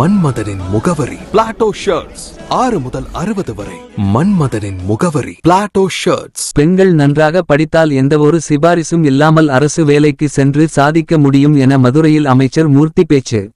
மன்மதனின் முகவரி. Plato shirts ஆறு முதல் அறுபது வரை. மன்மதனின் முகவரி. பிளாட்டோ ஷர்ட்ஸ் பெண்கள் நன்றாக படித்தால் எந்தவொரு சிபாரிசும் இல்லாமல் அரசு வேலைக்கு சென்று சாதிக்க முடியும் என மதுரையில் அமைச்சர் மூர்த்தி பேச்சு.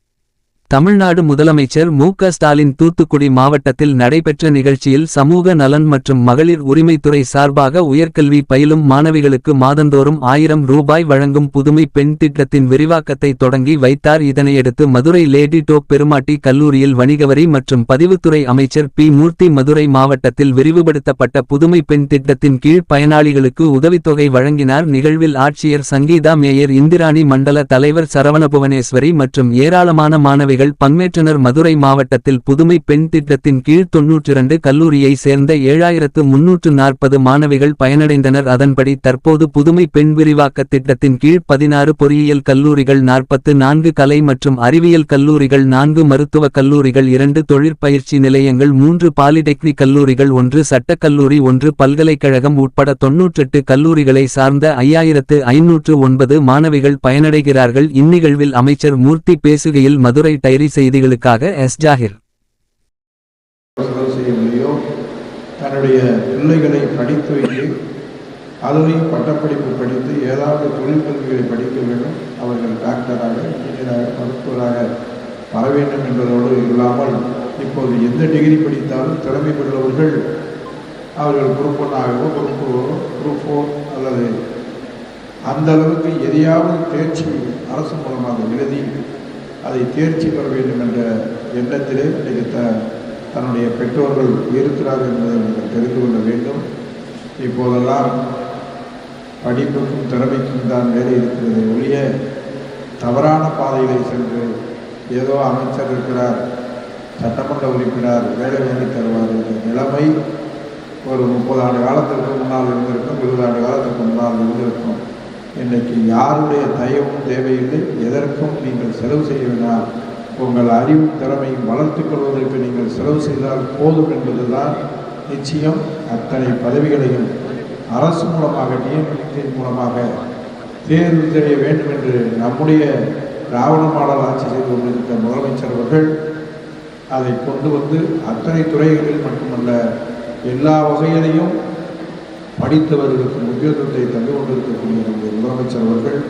தமிழ்நாடு முதலமைச்சர் மு க ஸ்டாலின் தூத்துக்குடி மாவட்டத்தில் நடைபெற்ற நிகழ்ச்சியில் சமூக நலன் மற்றும் மகளிர் உரிமைத்துறை சார்பாக உயர்கல்வி பயிலும் மாணவிகளுக்கு மாதந்தோறும் ஆயிரம் ரூபாய் வழங்கும் புதுமை பெண் திட்டத்தின் விரிவாக்கத்தை தொடங்கி வைத்தார். இதனையடுத்து மதுரை லேடி டோப் பெருமாட்டி கல்லூரியில் வணிகவரி மற்றும் பதிவுத்துறை அமைச்சர் பி மூர்த்தி மதுரை மாவட்டத்தில் விரிவுபடுத்தப்பட்ட புதுமை பெண் திட்டத்தின் கீழ் பயனாளிகளுக்கு உதவித்தொகை வழங்கினார். நிகழ்வில் ஆட்சியர் சங்கீதா மேயர் இந்திராணி மண்டல தலைவர் சரவண புவனேஸ்வரி மற்றும் ஏராளமான மாணவிகள் பங்கேற்றனர் மதுரை மாவட்டத்தில் புதுமை பெண் திட்டத்தின் கீழ் தொன்னூற்றிரண்டு கல்லூரியை சேர்ந்த ஏழாயிரத்து முன்னூற்று நாற்பது மாணவிகள் பயனடைந்தனர். அதன்படி தற்போது புதுமை பெண் விரிவாக்க திட்டத்தின் கீழ் பதினாறு பொறியியல் கல்லூரிகள் நாற்பத்து நான்கு கலை மற்றும் அறிவியல் கல்லூரிகள் நான்கு மருத்துவக் கல்லூரிகள் இரண்டு தொழிற்பயிற்சி நிலையங்கள் மூன்று பாலிடெக்னிக் கல்லூரிகள் ஒன்று சட்டக் கல்லூரி ஒன்று பல்கலைக்கழகம் உட்பட தொன்னூற்றெட்டு கல்லூரிகளை சார்ந்த ஐயாயிரத்து ஐநூற்று ஒன்பது மாணவிகள் பயனடைகிறார்கள். இந்நிகழ்வில் அமைச்சர் மூர்த்தி பேசுகையில் மதுரை டை டைரி செய்திகளுக்காக எஸ் ஜாகிர். செய்ய தன்னுடைய பிள்ளைகளை படித்து வைத்து அதுலேயும் பட்டப்படிப்பு படித்து ஏதாவது தொழிற்கல்விகளை படிக்க வேண்டும். அவர்கள் டாக்டராக இன்ஜினியராக மருத்துவராக வர வேண்டும் என்பதோடு இல்லாமல் இப்போது எந்த டிகிரி படித்தாலும் திறமை பெற்றவர்கள் அவர்கள் குரூப் ஒன்னாகவோ குரூப் குரூப் ஃபோர் அல்லது அந்த அளவுக்கு எதையாவது தேர்ச்சி அரசு மூலமாக எழுதி அதை தேர்ச்சி பெற வேண்டும் என்ற எண்ணத்திலே இன்றைக்கு த தன்னுடைய பெற்றோர்கள் இருக்கிறார்கள் என்பதை நீங்கள் தெரிந்து கொள்ள வேண்டும். இப்போதெல்லாம் படிப்புக்கும் திறமைக்கும் தான் வேலை இருக்கிறது ஒழிய தவறான பாதையிலே சென்று ஏதோ அமைச்சர் இருக்கிறார் சட்டமன்ற உறுப்பினர் வேலை வாங்கி தருவார் என்ற நிலைமை ஒரு முப்பது ஆண்டு காலத்திற்கு முன்னால் இருந்திருக்கும் இருபது ஆண்டு காலத்துக்கு முன்னால் இருந்திருக்கும். இன்றைக்கு யாருடைய தயவும் தேவையில்லை எதற்கும் நீங்கள் செலவு செய்ய வேண்டாம். உங்கள் அறிவு திறமையும் வளர்த்துக் கொள்வதற்கு நீங்கள் செலவு செய்தால் போதும் என்பதுதான் நிச்சயம். அத்தனை பதவிகளையும் அரசு மூலமாக நியமனத்தின் மூலமாக தேர்வு செய்ய வேண்டும் என்று நம்முடைய ராவண மாடல் ஆட்சி செய்து கொண்டிருக்கிற முதலமைச்சர் அவர்கள் அதை கொண்டு வந்து அத்தனை துறைகளில் மட்டுமல்ல எல்லா வகையிலையும் படித்தவர்களுக்கு முக்கியத்துவத்தை தந்து கொண்டிருக்கக்கூடிய நம்முடைய முதலமைச்சர் அவர்கள்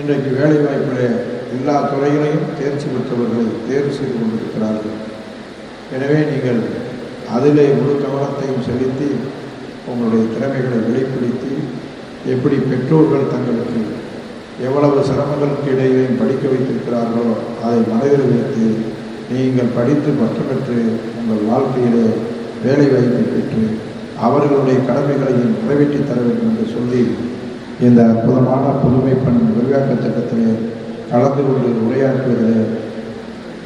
இன்றைக்கு வேலைவாய்ப்பில் எல்லா துறைகளையும் தேர்ச்சி பெற்றவர்களை தேர்வு செய்து கொண்டிருக்கிறார்கள். எனவே நீங்கள் அதிலே முழு கவனத்தையும் செலுத்தி உங்களுடைய திறமைகளை வெளிப்படுத்தி எப்படி பெற்றோர்கள் தங்களுக்கு எவ்வளவு சிரமங்களுக்கு இடையிலையும் படிக்க வைத்திருக்கிறார்களோ அதை மனதில் வைத்து நீங்கள் படித்து பட்டம் பெற்று உங்கள் வாழ்க்கையிலே வேலை வாய்ப்பை பெற்று அவர்களுடைய கடமைகளையும் நிறைவேற்றி தர வேண்டும் என்று சொல்லி இந்த அற்புதமான புதுமை பண் விரிவாக்க திட்டத்திலே கலந்து கொண்டு உரையாற்றுவதிலே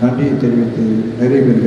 நன்றியை தெரிவித்து நிறைவேறுகிறேன்